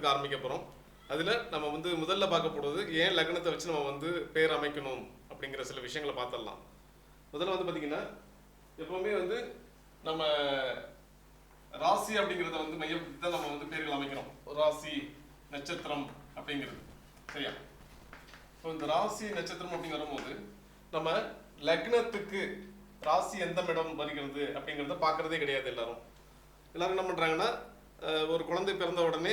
இயக்கத்துக்கு ஆரம்பிக்க போகிறோம் அதில் நம்ம வந்து முதல்ல பார்க்க போகிறது ஏன் லக்னத்தை வச்சு நம்ம வந்து பேர் அமைக்கணும் அப்படிங்கிற சில விஷயங்களை பார்த்துடலாம். முதல்ல வந்து பார்த்திங்கன்னா எப்போவுமே வந்து நம்ம ராசி அப்படிங்கிறத வந்து மையப்படுத்தி தான் நம்ம வந்து பேர்கள் அமைக்கிறோம். ராசி நட்சத்திரம் அப்படிங்கிறது. சரியா? இப்போ இந்த ராசி நட்சத்திரம் அப்படின்னு போது நம்ம லக்னத்துக்கு ராசி எந்த இடம் வருகிறது அப்படிங்கிறத பார்க்குறதே கிடையாது எல்லாரும். எல்லாரும் என்ன பண்ணுறாங்கன்னா ஒரு குழந்தை பிறந்த உடனே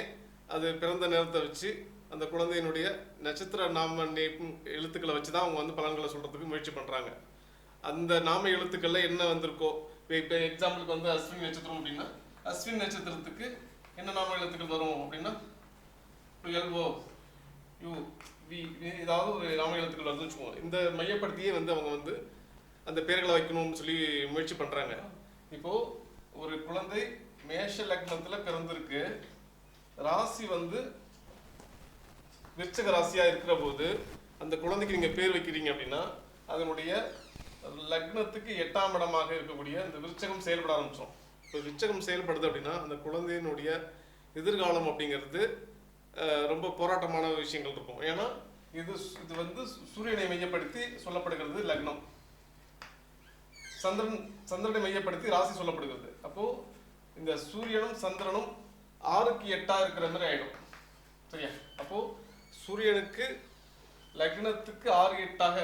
அது பிறந்த நேரத்தை வச்சு அந்த குழந்தையினுடைய நட்சத்திர நாம எழுத்துக்களை வச்சு தான் அவங்க வந்து பலன்களை சொல்கிறதுக்கு முயற்சி பண்ணுறாங்க அந்த நாம எழுத்துக்களில் என்ன வந்திருக்கோ இப்போ எக்ஸாம்பிளுக்கு வந்து அஸ்வின் நட்சத்திரம் அப்படின்னா அஸ்வின் நட்சத்திரத்துக்கு என்ன நாம எழுத்துக்கள் வரும் அப்படின்னா எல்ஓ யூ வி ஏதாவது ஒரு நாம எழுத்துக்கள் வருதுன்னு வச்சுக்கோங்க. இந்த மையப்படுத்தியே வந்து அவங்க வந்து அந்த பேர்களை வைக்கணும்னு சொல்லி முயற்சி பண்ணுறாங்க இப்போது ஒரு குழந்தை மேஷ லக்னத்தில் பிறந்திருக்கு. ராசி வந்து விருச்சக ராசியாக இருக்கிற போது அந்த குழந்தைக்கு நீங்கள் பேர் வைக்கிறீங்க அப்படின்னா அதனுடைய லக்னத்துக்கு எட்டாம் இடமாக இருக்கக்கூடிய இந்த விருச்சகம் செயல்பட ஆரம்பிச்சோம் இப்போ விருச்சகம் செயல்படுது அப்படின்னா அந்த குழந்தையினுடைய எதிர்காலம் அப்படிங்கிறது ரொம்ப போராட்டமான விஷயங்கள் இருக்கும். ஏன்னா இது இது வந்து சு- சூரியனை மையப்படுத்தி சொல்லப்படுகிறது லக்னம். சந்திரன் சந்திரனை மையப்படுத்தி ராசி சொல்லப்படுகிறது. அப்போது இந்த சூரியனும் சந்திரனும் ஆறுக்கு எட்டாக இருக்கிற மாதிரி ஆகிடும் சரியா? அப்போது சூரியனுக்கு லக்னத்துக்கு ஆறு எட்டாக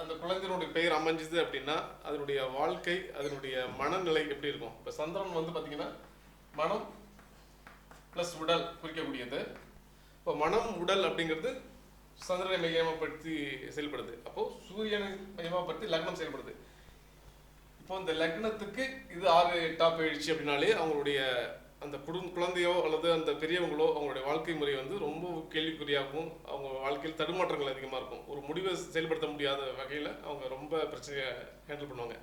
அந்த குழந்தையினுடைய பெயர் அமைஞ்சுது அப்படின்னா அதனுடைய வாழ்க்கை அதனுடைய மனநிலை எப்படி இருக்கும்? இப்போ சந்திரன் வந்து பார்த்தீங்கன்னா மனம் ப்ளஸ் உடல் குறிக்கக்கூடியது. இப்போ மனம் உடல் அப்படிங்கிறது சந்திரனை மையமப்படுத்தி செயல்படுது. அப்போது சூரியனை மையமாப்படுத்தி லக்னம் செயல்படுது. இப்போ இந்த லக்னத்துக்கு இது ஆறு எட்டாக போயிடுச்சு அப்படின்னாலே அவங்களுடைய அந்த குடும் குழந்தையோ அல்லது அந்த பெரியவங்களோ அவங்களுடைய வாழ்க்கை முறை வந்து ரொம்ப கேள்விக்குறியாகவும் அவங்க வாழ்க்கையில் தடுமாற்றங்கள் அதிகமாக இருக்கும். ஒரு முடிவை செயல்படுத்த முடியாத வகையில் அவங்க ரொம்ப பிரச்சனையை ஹேண்டில் பண்ணுவாங்க.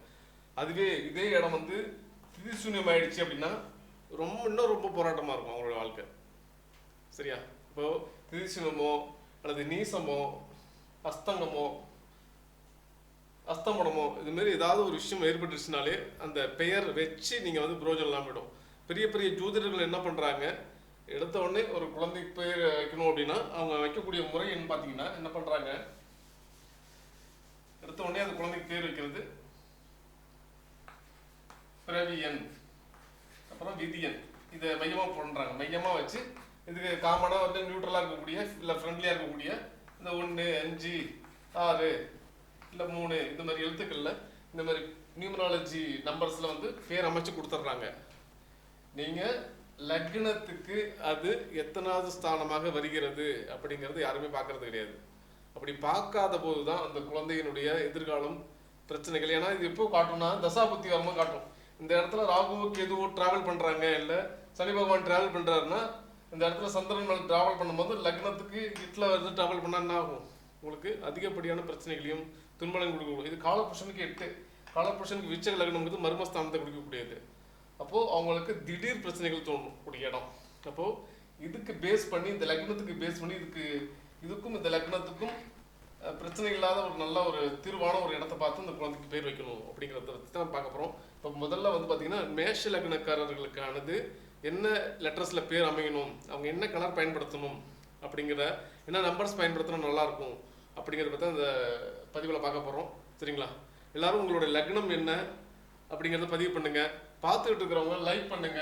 அதுவே இதே இடம் வந்து திதிசூன்யம் ஆயிடுச்சு அப்படின்னா ரொம்ப இன்னும் ரொம்ப போராட்டமாக இருக்கும் அவங்களோட வாழ்க்கை. சரியா? இப்போ திதிசூனமோ அல்லது நீசமோ அஸ்தங்கமோ அஸ்தமனமோ இதுமாரி ஏதாவது ஒரு விஷயம் ஏற்பட்டுருச்சுனாலே அந்த பெயர் வச்சு நீங்கள் வந்து புரோஜனம் இல்லாமல் போயிடும். பெரிய பெரிய ஜோதிடர்கள் என்ன பண்ணுறாங்க எடுத்த உடனே ஒரு குழந்தை பேர் வைக்கணும் அப்படின்னா அவங்க வைக்கக்கூடிய முறை என்ன பார்த்தீங்கன்னா என்ன பண்ணுறாங்க எடுத்த உடனே அந்த குழந்தைக்கு பேர் வைக்கிறது. பிறவியன் அப்புறம் விதியன் இதை மையமாக பண்ணுறாங்க மையமாக வச்சு இதுக்கு காமனாக வந்து நியூட்ரலாக இருக்கக்கூடிய இல்லை ஃப்ரெண்ட்லியாக இருக்கக்கூடிய இந்த ஒன்று அஞ்சு ஆறு இல்லை மூணு இந்த மாதிரி எழுத்துக்களில் இந்த மாதிரி நியூமராலஜி நம்பர்ஸில் வந்து பேர் அமைச்சு கொடுத்துட்றாங்க. நீங்கள் லக்னத்துக்கு அது எத்தனாவது ஸ்தானமாக வருகிறது அப்படிங்கிறது யாருமே பார்க்கறது கிடையாது. அப்படி பார்க்காத போது தான் அந்த குழந்தையினுடைய எதிர்காலம் பிரச்சனைகள். ஏன்னா இது எப்போ காட்டும்னா தசாபுத்தி வரும்போது காட்டும். இந்த இடத்துல ராகுவுக்கு எதுவும் டிராவல் பண்றாங்க. இல்ல சனி பகவான் டிராவல் பண்றாருன்னா இந்த இடத்துல சந்திரன் மேல டிராவல் பண்ணும்போது லக்னத்துக்கு இட்ல வந்து டிராவல் பண்ணா என்ன ஆகும்? உங்களுக்கு அதிகப்படியான பிரச்சனைகளையும் துன்பங்களையும் கொடுக்கக்கூடும் இது காலபுருஷனுக்கு எட்டு. காலபுருஷனுக்கு விச்சக லக்னம்ங்கிறது மர்மஸ்தானத்தை கொடுக்கக்கூடியது. அப்போது அவங்களுக்கு திடீர் பிரச்சனைகள் தோணும் கூடிய இடம். அப்போது இதுக்கு பேஸ் பண்ணி இந்த லக்னத்துக்கு பேஸ் பண்ணி இதுக்கு இதுக்கும் இந்த லக்னத்துக்கும் பிரச்சனை இல்லாத ஒரு நல்ல ஒரு தீர்வான ஒரு இடத்த பார்த்து இந்த குழந்தைக்கு பேர் வைக்கணும் அப்படிங்கிறத பற்றி தான் பார்க்க போகிறோம் இப்போ முதல்ல வந்து பார்த்தீங்கன்னா மேஷ லக்னக்காரர்களுக்கானது என்ன லெட்டர்ஸில் பேர் அமையணும் அவங்க என்ன கலர் பயன்படுத்தணும் அப்படிங்கிற என்ன நம்பர்ஸ் பயன்படுத்தினா நல்லா இருக்கும் அப்படிங்கிறத பற்றி அந்த பதிவில் பார்க்க போகிறோம் சரிங்களா? எல்லாரும் உங்களுடைய லக்னம் என்ன அப்படிங்கிறத பதிவு பண்ணுங்கள் பார்த்துக்கிட்டு இருக்கிறவங்க லைக் பண்ணுங்க.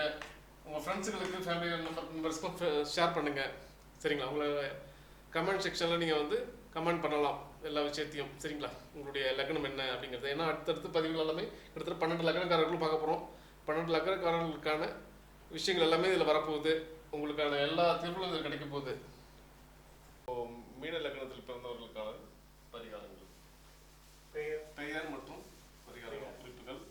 உங்க ஃப்ரெண்ட்ஸுகளுக்கு ஃபேமிலி நம்பர் மெம்பர்ஸ்க்கும் ஷேர் பண்ணுங்க. சரிங்களா? உங்களை கமெண்ட் செக்ஷனில் நீங்கள் வந்து கமெண்ட் பண்ணலாம் எல்லா விஷயத்தையும். சரிங்களா? உங்களுடைய லக்னம் என்ன அப்படிங்கிறது. ஏன்னா அடுத்தடுத்து பதிவுகள் எல்லாமே கிட்டத்தட்ட பன்னெண்டு லக்னக்காரர்களும் பார்க்க போகிறோம் பன்னெண்டு லக்னக்காரர்களுக்கான விஷயங்கள் எல்லாமே இதில் வரப்போகுது. உங்களுக்கான எல்லா தீர்வுகளும் இதில் கிடைக்க போகுது. இப்போ மீன லக்னத்தில் பிறந்தவர்களுக்கான பரிகாரங்கள். பெயர் பெயர் மற்றும் பரிகாரங்கள் குறிப்புகள்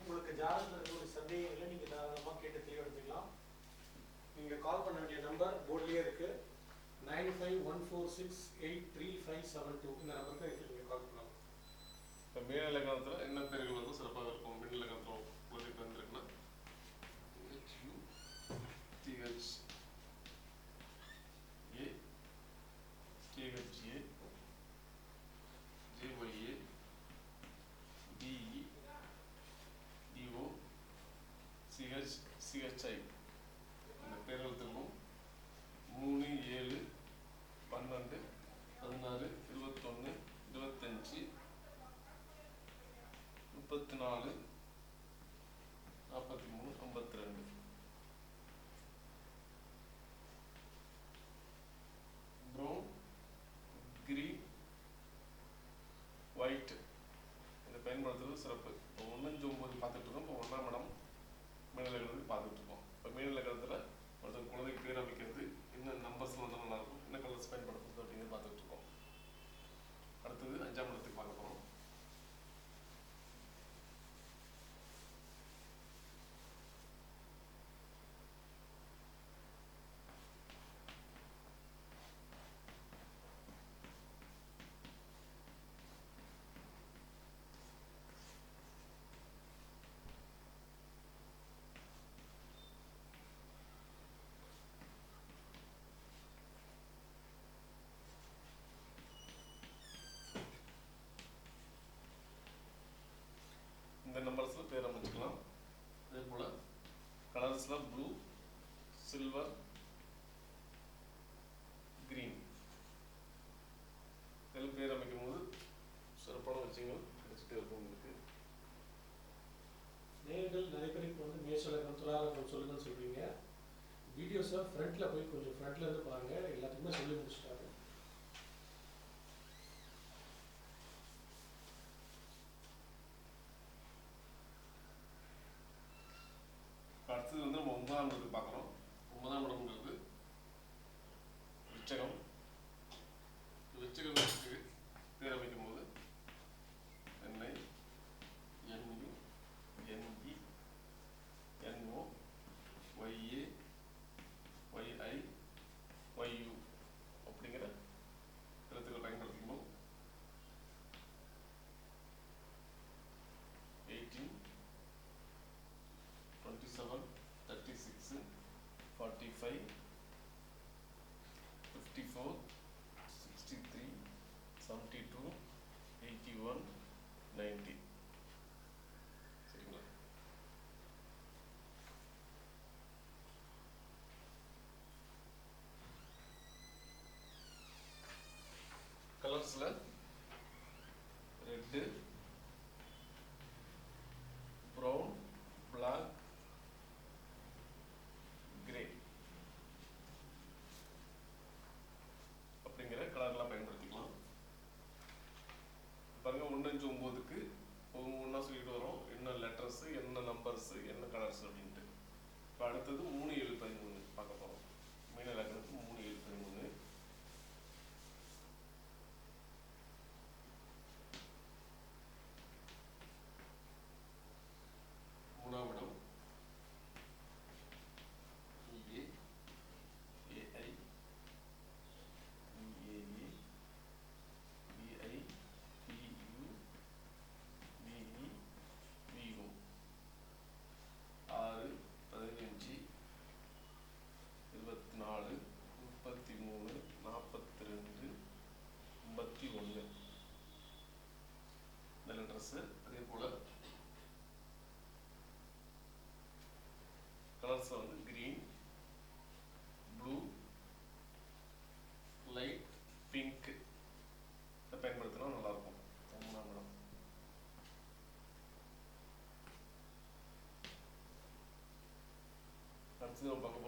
உங்களுக்கு ஜாதகத்தில் இருக்கக்கூடிய சந்தேகங்களை நீங்கள் தாராளமாக கேட்டு தெளிவெடுத்துக்கலாம் நீங்கள் கால் பண்ண வேண்டிய நம்பர் போர்ட்லேயே இருக்கு. Nine five one four six eight three five seven two இந்த நம்பருக்கு நீங்கள் கால் பண்ணலாம். இப்போ மேல லக்னத்தில் என்ன பெயர்கள் வந்து சிறப்பாக இருக்கும்? சிறப்பு. இப்போ ஒன்றஞ்சு ஒம்பது பார்த்துட்டு இருக்கோம். இப்போ ஒன்றாம் இடம் மேலகிறது பார்த்துட்டு இருக்கோம். இப்போ மேலகரத்தில் ஒருத்தர் குழந்தைக்கு பேர் அமைக்கிறது என்ன நம்பர்ஸ் வந்து நல்லா இருக்கும். என்ன கலர்ஸ் பயன்படுத்துறது அப்படிங்கிறது பார்த்துட்டு இருக்கோம். அடுத்தது அஞ்சாம் இடத்துக்கு பார்க்க போகிறோம் இந்த நம்பர்ஸில் பேர் அமைச்சுக்கலாம். அதே போல் கலர்ஸில் ப்ளூ சில்வர் க்ரீன் இதில் பேர் அமைக்கும் போது சிறப்பான விஷயங்கள் கிடைச்சிட்டே இருக்கும் உங்களுக்கு. நேர்கள் நிறைய பேர் இப்போ வந்து மேஷலகம் துலாரகம் சொல்லுங்கன்னு சொல்றீங்க. வீடியோஸை ஃப்ரண்ட்ல போய் கொஞ்சம் ஃப்ரண்ட்ல இருந்து பாருங்க எல்லாத்துக்குமே சொல்லி முடிச்சிட்டாரு அடுத்தது வந்து five fifty four sixty three seventy two eighty one ninety என்ன கலர்ஸ் அப்படின்ட்டு. இப்போ அடுத்தது மூணு ஏழு பதிமூணு பார்க்க போகிறோம் மீன லக்னத்துக்கு மூணு ஏழு பதிமூணு மூணாம் இடம் ஏ ஏஐ பிஏஏ பிஐ பியு பிஇ பியு ஆறு பதினஞ்சு இருபத்தி நாலு முப்பத்தி மூணு நாற்பத்தி ரெண்டு ஐம்பத்தி ஒன்று இந்த அதே போல் கலர்ஸ் வந்து கிரீன் ப்ளூ லைட் பிங்க் இதை பயன்படுத்தினா நல்லாயிருக்கும். மூணாம் இடம் அடுத்தது நம்ம பார்க்க